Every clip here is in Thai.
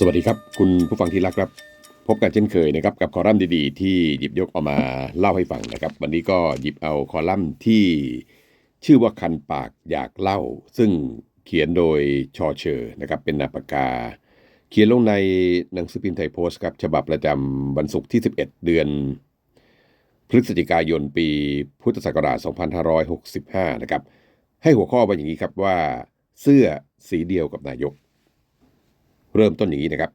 สวัสดีครับ คุณผู้ฟังที่รักครับ พบกันเช่นเคยนะครับกับคอลัมน์ดีๆ ที่หยิบยกเอามาเล่าให้ฟังนะครับ วันนี้ก็หยิบเอาคอลัมน์ที่ชื่อว่าคันปากอยากเล่า ซึ่งเขียนโดยชอเชอร์นะครับเป็นนาปากกาเขียนลงในหนังสือพิมพ์ไทยโพสต์ครับฉบับประจำวันศุกร์ที่ 11 เดือนพฤศจิกายนปีพุทธศักราช 2565 นะครับ ให้หัวข้อมาอย่างนี้ครับว่าเสื้อสีเดียวกับนายก เริ่มต้นอย่างนี้นะครับ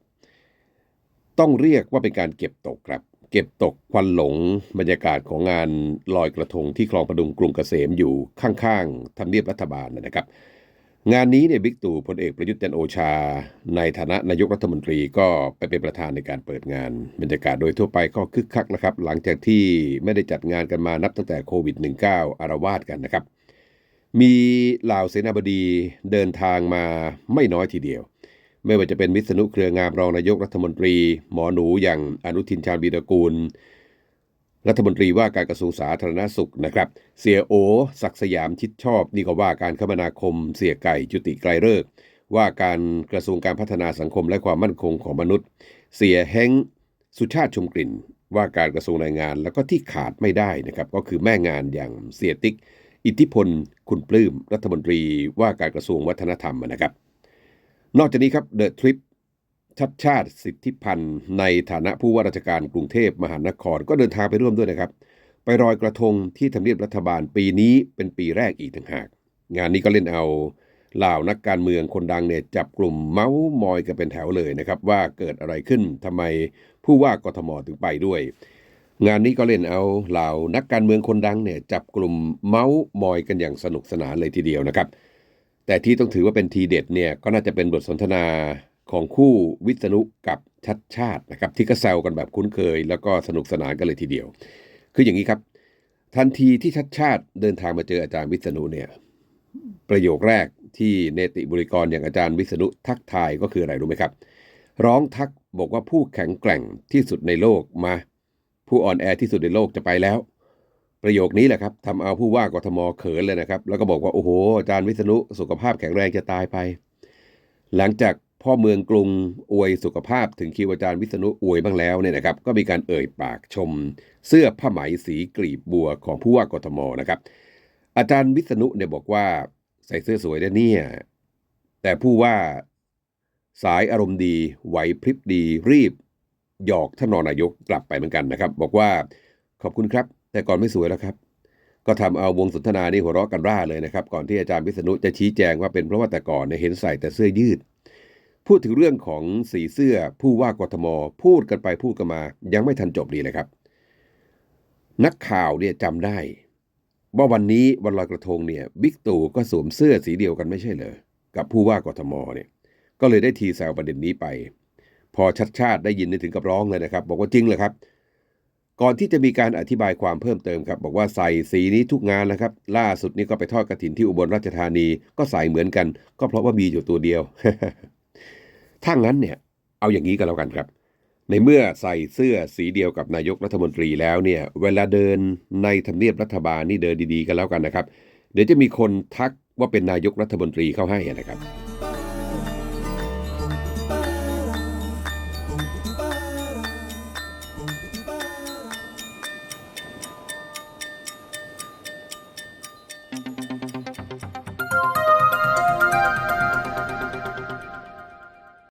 ต้องเรียกว่าเป็นการเก็บตกครับ เก็บตกควันหลงบรรยากาศของงานลอยกระทงที่คลองประดุงกรุงเกษมอยู่ข้างๆทำเนียบรัฐบาลนะครับ งานนี้เนี่ยบิ๊กตู่พลเอกประยุทธ์จันโอชา ในฐานะนายกรัฐมนตรีก็ไปเป็นประธานในการเปิดงาน บรรยากาศโดยทั่วไปก็คึกคักนะครับ หลังจากที่ไม่ได้จัดงานกันมานับตั้งแต่โควิด -19 อารวาสกันนะครับมีเหล่าเสนาบดีเดินทางมาไม่น้อยทีเดียว ไม่ว่าจะเป็นวิษณุเครืองามรองนายกรัฐมนตรี หมอหนูอย่างอนุทินชาญวีรกูล รัฐมนตรีว่าการกระทรวงสาธารณสุขนะครับ เสียโอ ศักสยามชิดชอบ นี่ก็ว่าการคมนาคม เสียไก่จุติไกลเลิก ว่าการกระทรวงการพัฒนาสังคมและความมั่นคงของมนุษย์ เสียแฮงสุชาติชมกลิ่น ว่าการกระทรวงแรงงาน แล้วก็ที่ขาดไม่ได้นะครับก็คือแม่งานอย่างเสียติ๊ก อิทธิพล คุณปลื้มรัฐมนตรีว่าการกระทรวงวัฒนธรรมนะครับ นอกจากนี้ครับเดอะทริปชัดชาติสิทธิพันธ์ในฐานะผู้ว่าราชการกรุงเทพมหานคร ก็เดินทางไปร่วมด้วยนะครับ ไปรอยกระทงที่ทำเนียบรัฐบาลปีนี้เป็นปีแรกอีกต่างหาก งานนี้ก็เล่นเอาเหล่านักการเมืองคนดังเนี่ยจับกลุ่มเมาส์มอยกันเป็นแถวเลยนะครับ ว่าเกิดอะไรขึ้นทำไมผู้ว่ากทมถึงไปด้วย งานนี้ก็เล่นเอาเหล่านักการเมืองคนดังเนี่ยจับกลุ่มเมาส์มอยกันอย่างสนุกสนานเลยทีเดียวนะครับ แต่ที่ต้องถือว่าเป็นทีเด็ดเนี่ยก็น่าจะเป็นบทสนทนาของคู่วิษณุกับชัดชาตินะครับที่ก็แซวกันแบบคุ้นเคย แล้วก็สนุกสนานกันเลยทีเดียว คืออย่างนี้ครับ ทันทีที่ชัดชาติเดินทางมาเจออาจารย์วิษณุเนี่ยประโยคแรกที่เนติบริกรอย่างอาจารย์วิษณุทักทายก็คืออะไรรู้ไหมครับ ร้องทักบอกว่าผู้แข็งแกร่งที่สุดในโลกมา ผู้อ่อนแอที่สุดในโลกจะไปแล้ว ประโยคนี้แหละครับทำเอาผู้ว่ากทมเขินเลยนะครับ แล้วก็บอกว่า โอ้โห อาจารย์วิษณุสุขภาพแข็งแรงจะตายไป หลังจากพ่อเมืองกรุงอวยสุขภาพถึงคิวอาจารย์วิษณุอวยบ้างแล้วเนี่ยนะครับ ก็มีการเอ่ยปากชม เสื้อผ้าไหมสีกลีบบัวของผู้ว่ากทมนะครับ อาจารย์วิษณุเนี่ยบอกว่าใส่เสื้อสวยนะเนี่ย แต่ผู้ว่าสายอารมณ์ดีไหวพริบดีรีบหยอกท่านรองนายกกลับไปเหมือนกันนะครับ บอกว่าขอบคุณครับ แต่ก่อนไม่สวยแล้วครับ ก็ทำเอาวงสนทนานี่หัวเราะกันร่าเลยนะครับ ก่อนที่อาจารย์วิษณุจะชี้แจงว่าเป็นเพราะว่าแต่ก่อนเนี่ยเห็นใส่แต่เสื้อยืด พูดถึงเรื่องของสีเสื้อผู้ว่ากทม พูดกันไปพูดกันมา ยังไม่ทันจบดีเลยครับ นักข่าวเนี่ยจำได้ว่าวันนี้วันลอยกระทงเนี่ยบิ๊กตู่ก็สวมเสื้อสีเดียวกันไม่ใช่เหรอกับผู้ว่ากทมเนี่ย ก็เลยได้ทีแซวประเด็นนี้ไป พอชัดชาติได้ยินนถึงกับร้องเลยนะครับ บอกว่าจริงเหรอครับ ก่อนที่จะมีการอธิบายความเพิ่มเติมครับ บอกว่าใส่สีนี้ทุกงานนะครับ ล่าสุดนี่ก็ไปทอดกระถินที่อุบลราชธานีก็ใส่เหมือนกัน ก็เพราะว่ามีอยู่ตัวเดียว ถ้างั้นเนี่ย เอาอย่างนี้ก็แล้วกันครับ ในเมื่อใส่เสื้อสีเดียวกับนายกรัฐมนตรีแล้วเนี่ย เวลาเดินในทำเนียบรัฐบาลนี่เดินดีๆกันแล้วกันนะครับ เดี๋ยวจะมีคนทักว่าเป็นนายกรัฐมนตรีเข้าให้นะครับ